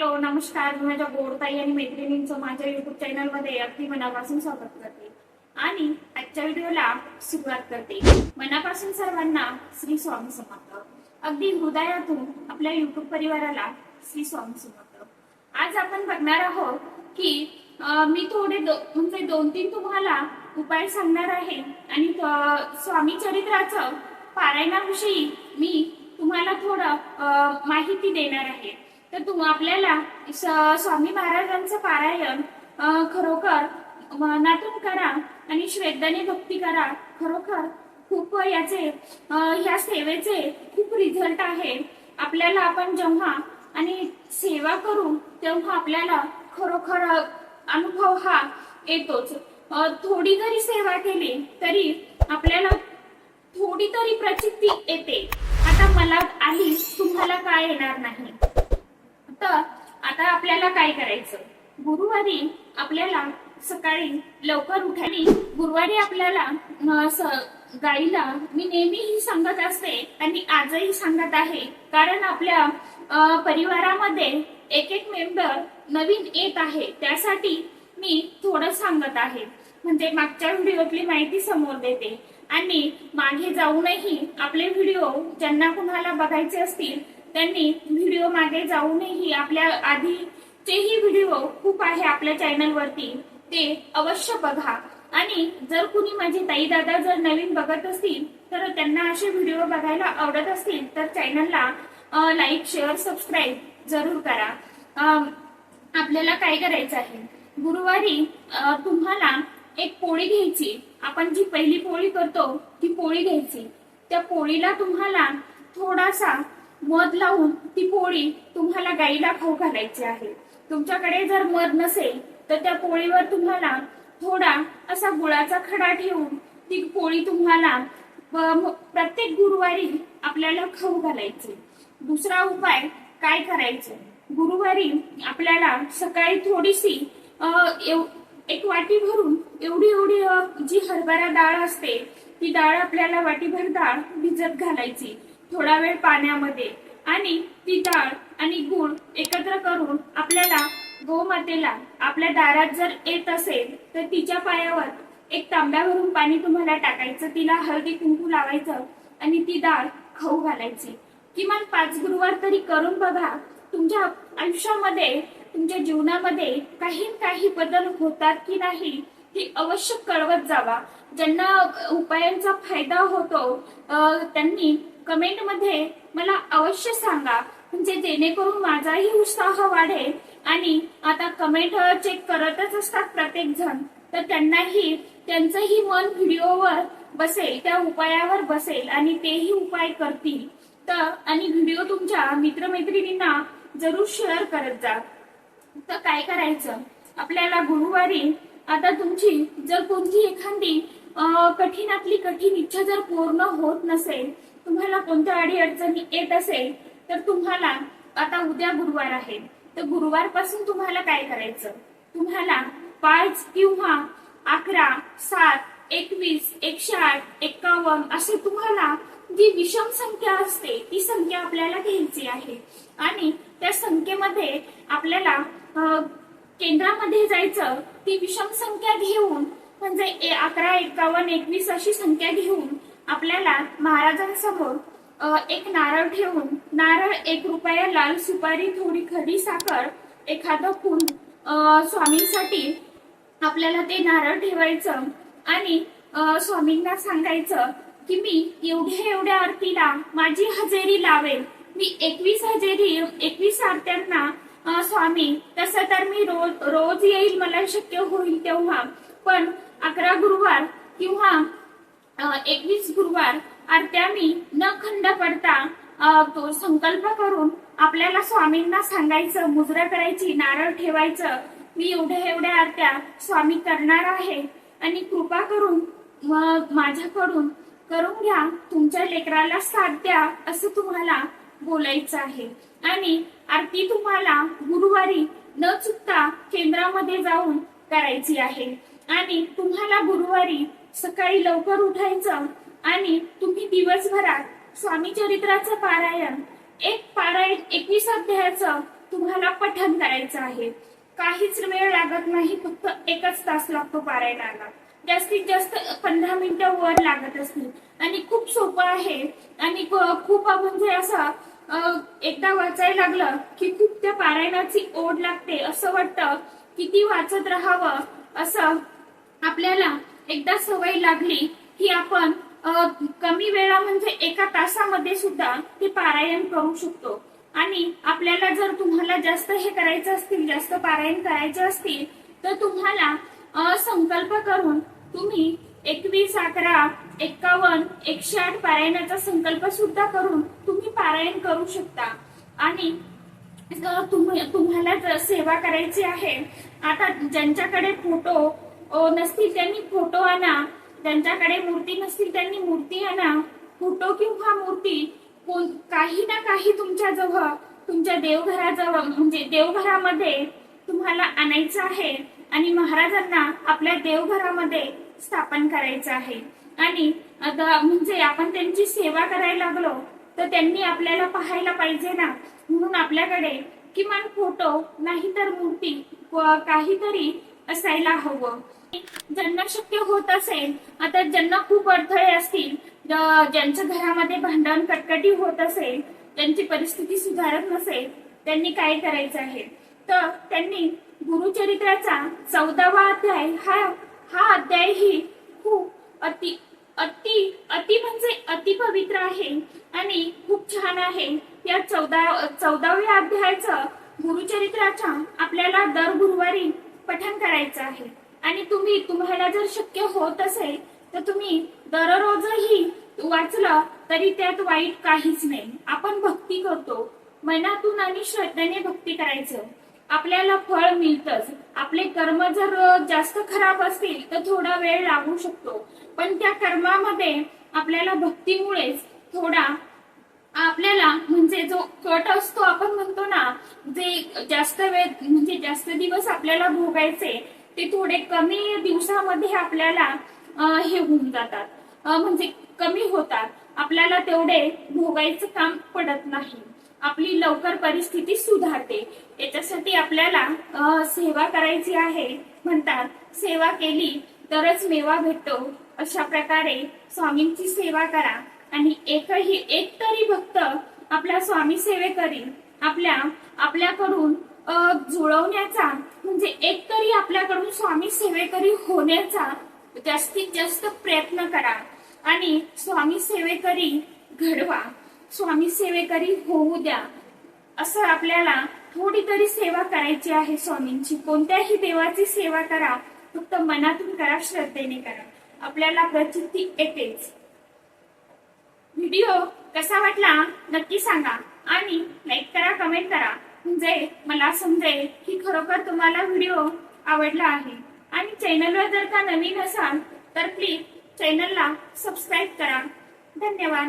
Hello नमस्कार. माझ्या गोडताई आणि मैत्रिणींचं माझ्या युट्यूब चॅनलमध्ये अगदी मनापासून स्वागत करते. आणि आजच्या व्हिडिओला सुरुवात करते. मनापासून सर्वांना श्री स्वामी समर्थ. अगदी हृदयातून आपल्या युट्यूब परिवाराला श्री स्वामी समर्थ. आज आपण बघणार आहोत की मी थोडे दो, म्हणजे दोन तीन तुम्हाला उपाय सांगणार आहे. आणि स्वामी चरित्राचं पारायणाविषयी मी तुम्हाला थोडं माहिती देणार आहे. तर तू आपल्याला स्वामी महाराजांचं पारायण खरोखर मनातून करा आणि श्रद्धाने भक्ती करा. खरोखर खूप याचे ह्या सेवेचे खूप रिझल्ट आहे. आपल्याला आपण जेव्हा आणि सेवा करू तेव्हा आपल्याला खरोखर अनुभव हा येतोच. थोडी जरी सेवा केली तरी आपल्याला थोडी तरी प्रचिती येते. आता मला आली तुम्हाला काय येणार नाही? तर आता आपल्याला काय करायचं? गुरुवारी आपल्याला सकाळी लवकर उठायला गुरुवारी आपल्याला गाईला मी नेहमीही सांगत असते आणि आजही सांगत आहे. कारण आपल्या परिवारामध्ये एक एक मेंबर नवीन येत आहे. त्यासाठी मी थोडं सांगत आहे. म्हणजे मागच्या व्हिडिओतली माहिती समोर देते. आणि मागे जाऊनही आपले व्हिडिओ ज्यांना कुणाला बघायचे असतील त्यांनी व्हिडिओ मागे जाऊनही आपल्या आधीचेही व्हिडिओ खूप आहे आपल्या चॅनल वरती ते अवश्य बघा. आणि जर कुणी माझे ताई दादा जर नवीन बघत असतील तर त्यांना असे व्हिडिओ बघायला आवडत असतील तर चॅनलला लाईक शेअर सबस्क्राईब जरूर करा. आपल्याला काय करायचं आहे? गुरुवारी तुम्हाला एक पोळी घ्यायची. आपण जी पहिली पोळी करतो ती पोळी घ्यायची. त्या पोळीला तुम्हाला थोडासा मध लावून ती पोळी तुम्हाला गाईला खाऊ घालायची आहे. तुमच्याकडे जर मध नसेल तर त्या पोळीवर तुम्हाला थोडा असा गुळाचा खडा ठेवून ती पोळी तुम्हाला प्रत्येक गुरुवारी आपल्याला खाऊ घालायची. दुसरा उपाय काय करायचं? गुरुवारी आपल्याला सकाळी थोडीशी एव- एक वाटी भरून एवढी एवढी जी हरभरा डाळ असते ती डाळ आपल्याला वाटीभर डाळ भिजत घालायची. थोडा वेळ पाण्यामध्ये आणि ती डाळ आणि गुळ एकत्र करून आपल्याला गोमातेला आपल्या दारात जर येत असेल तर तिच्या पायावर एक तांब्यावरून पाणी तुम्हाला टाकायचं. तिला हळदी कुंकू लावायचं आणि ती डाळ खाऊ घालायची. किमान पाच गुरुवार तरी करून बघा तुमच्या आयुष्यामध्ये तुमच्या जीवनामध्ये काही काही बदल होतात की नाही ही अवश्य कळवत जावा. ज्यांना उपायांचा फायदा होतो त्यांनी कमेंटमध्ये मला अवश्य सांगा. म्हणजे जेणेकरून माझाही उत्साह वाढेल आणि आता कमेंट चेक करतच असतात प्रत्येक जण तर त्यांनाही त्यांचंही मन व्हिडिओवर बसेल त्या उपायावर बसेल आणि तेही उपाय करतील. तर आणि व्हिडिओ तुमच्या मित्रमैत्रिणींना जरूर शेअर करत जा. तर काय करायचं? आपल्याला गुरुवारी आता तुमची जर कोणती एखादी कठीणातली कठीण इच्छा जर पूर्ण होत नसेल तुम्हाला कोणत्या अडी अडचणी येत असेल तर तुम्हाला आता उद्या गुरुवार आहे. तर गुरुवारपासून तुम्हाला काय करायचं? तुम्हाला पाच किंवा अकरा सात एकवीस एकशे आठ एक्कावन्न असे तुम्हाला जी विषम संख्या असते ती संख्या आपल्याला घ्यायची आहे. आणि त्या संख्येमध्ये आपल्याला केंद्रामध्ये जायचं ती विषम संख्या घेऊन म्हणजे ए- अकरा एकावन्न एकवीस अशी संख्या घेऊन आपल्याला महाराजांसमोर एक नारळ ठेवून नारळ एक रुपया लाल सुपारी थोडी खडी साखर एखादं फूल स्वामींसाठी आपल्याला ते नारळ ठेवायचं आणि स्वामींना सांगायचं की मी एवढ्या एवढ्या आरतीला माझी हजेरी लावेल. मी एकवीस हजेरी एकवीस आरत्यांना स्वामी तसं तर मी रोज रोज येईल मला शक्य होईल तेव्हा. पण अकरा गुरुवार किंवा एकवीस गुरुवार आरत्या मी न खंड पडता तो संकल्प करून आपल्याला स्वामींना सांगायचं मुजरा करायची नारळ ठेवायचं. मी एवढ्या एवढ्या आरत्या स्वामी करणार आहे. आणि कृपा करून माझ्याकडून करून घ्या. तुमच्या लेकराला साथ द्या असं तुम्हाला बोलायचं आहे. आणि आरती तुम्हाला गुरुवारी न चुकता केंद्रामध्ये जाऊन करायची आहे. आणि तुम्हाला गुरुवारी सकाळी लवकर उठायचं आणि तुम्ही दिवसभरात स्वामी चरित्राचं पारायण एक पारायण एकवीस अध्यायाचं तुम्हाला पठण करायचं आहे. काहीच वेळ लागत नाही फक्त एकच तास लागतो पारायणाला. जास्तीत जास्त पंधरा मिनिटं वर लागत असतील आणि खूप सोपं आहे. आणि खूप म्हणजे असं एकदा वाचायला लागलं की खूप त्या पारायणाची ओढ लागते. असं वाटतं किती वाचत राहावं असं आपल्याला एकदा सवय लागली की आपण कमी वेळा म्हणजे एका तासामध्ये सुद्धा ते पारायण करू शकतो. आणि आपल्याला जर तुम्हाला जास्त हे करायचं असतील जास्त पारायण करायचे असतील तर तुम्हाला संकल्प करून तुम्ही एकवीस अकरा एक्कावन्न एकशे आठ पारायणाचा संकल्प सुद्धा करून तुम्ही पारायण करू शकता. आणि जर तुम्ही तुम्हाला जर सेवा करायची आहे आता ज्यांच्याकडे फोटो नसतील त्यांनी फोटो आणा. ज्यांच्याकडे मूर्ती नसतील त्यांनी मूर्ती आणा. फोटो किंवा मूर्ती कोण काही ना काही तुमच्या जवळ तुमच्या देवघराजवळ म्हणजे देवघरामध्ये तुम्हाला आणायचं आहे. आणि महाराजांना आपल्या देवघरामध्ये स्थापन करायचं आहे. आणि आता म्हणजे आपण त्यांची सेवा करायला लागलो तर त्यांनी आपल्याला पाहायला पाहिजे ना. म्हणून आपल्याकडे किमान फोटो नाही तर मूर्ती काहीतरी असायला हवं. ज्यांना शक्य होत असेल आता ज्यांना खूप अडथळे असतील ज्यांच्या घरामध्ये भांडण कटकटी होत असेल त्यांची परिस्थिती सुधारत नसेल त्यांनी काय करायचं आहे? तर त्यांनी गुरुचरित्राचा चौदावा अध्याय हा हा अध्याय ही खूप अति अति अति म्हणजे अति पवित्र आहे आणि खूप छान आहे. या चौदा चौदाव्या अध्यायाचं गुरुचरित्राच्या आपल्याला दर गुरुवारी पठण करायचं आहे. आणि तुम्ही तुम्हाला जर शक्य होत असेल तर तुम्ही दररोजही वाचलं तरी त्यात वाईट काहीच नाही. आपण भक्ती करतो. मनातून आणि श्रद्धेने भक्ती करायचं. आपल्याला फळ मिळतच. आपले कर्म जर जास्त खराब असतील तर थोडा वेळ लागू शकतो. पण त्या कर्मामध्ये आपल्याला भक्तीमुळेच थोडा आपल्याला म्हणजे जो कट असतो आपण म्हणतो ना जे जास्त वेळ म्हणजे जास्त दिवस आपल्याला भोगायचे ते थोडे कमी दिवसामध्ये आपल्याला हे होऊन जातात. म्हणजे कमी होतात. आपल्याला तेवढे भोगायचं काम पडत नाही. आपली लवकर परिस्थिती सुधारते. याच्यासाठी आपल्याला सेवा करायची आहे. म्हणतात सेवा केली तरच मेवा भेटतो. अशा प्रकारे स्वामींची सेवा करा. आणि एकही एक तरी भक्त आपल्या स्वामी सेवेकरी आपल्या आपल्याकडून जुळवण्याचा म्हणजे एक तरी आपल्याकडून स्वामी सेवेकरी होण्याचा जास्तीत जास्त प्रयत्न करा. आणि स्वामी सेवेकरी घडवा. स्वामी सेवेकरी होऊ द्या. असं आपल्याला थोडी तरी सेवा करायची आहे स्वामींची. कोणत्याही देवाची सेवा करा फक्त मनातून करा श्रद्धेने करा. आपल्याला प्रचिती येतेच. व्हिडिओ कसा वाटला नक्की सांगा. आणि लाईक करा कमेंट करा. म्हणजे मला समजेल की खरोखर तुम्हाला व्हिडिओ आवडला आहे. आणि चॅनलवर जर का नवीन असाल तर प्लीज चॅनलला सबस्क्राईब करा. धन्यवाद.